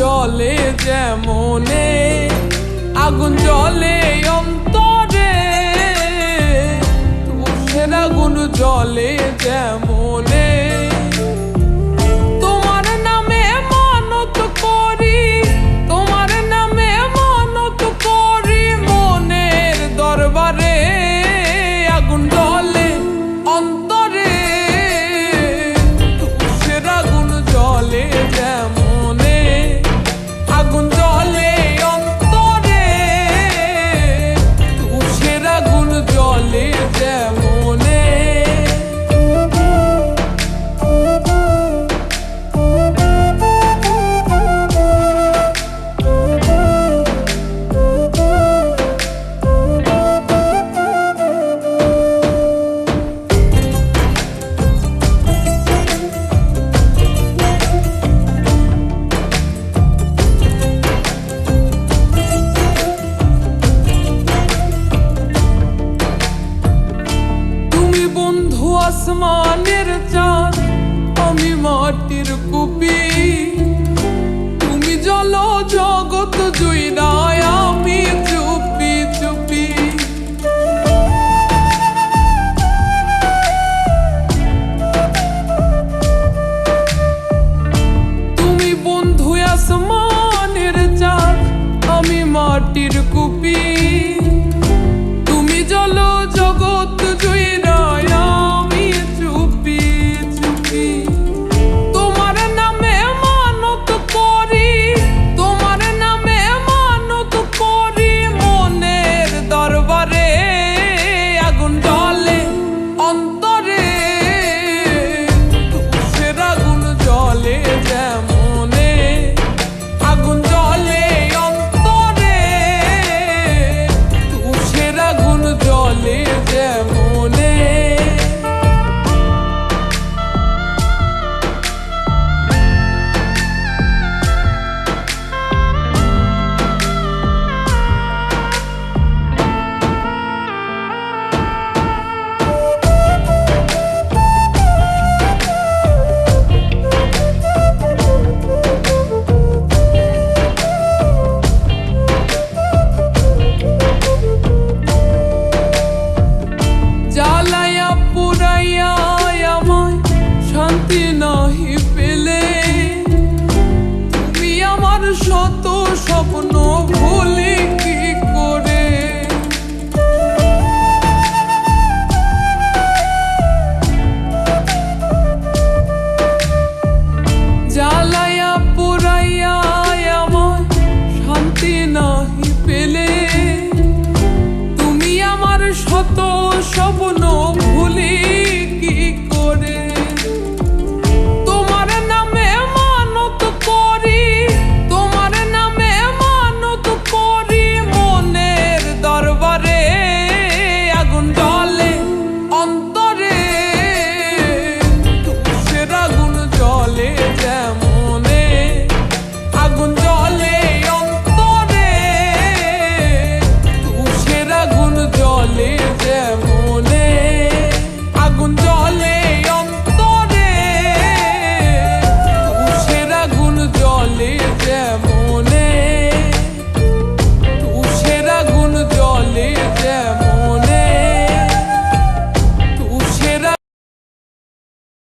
চলে যেমনে আগুন জলে অন্তর আসমানের চাঁদ আমি মাটির কুপি। তুমি জল জগৎ জুই আমার শত স্বপ্ন ভুলে কি করে?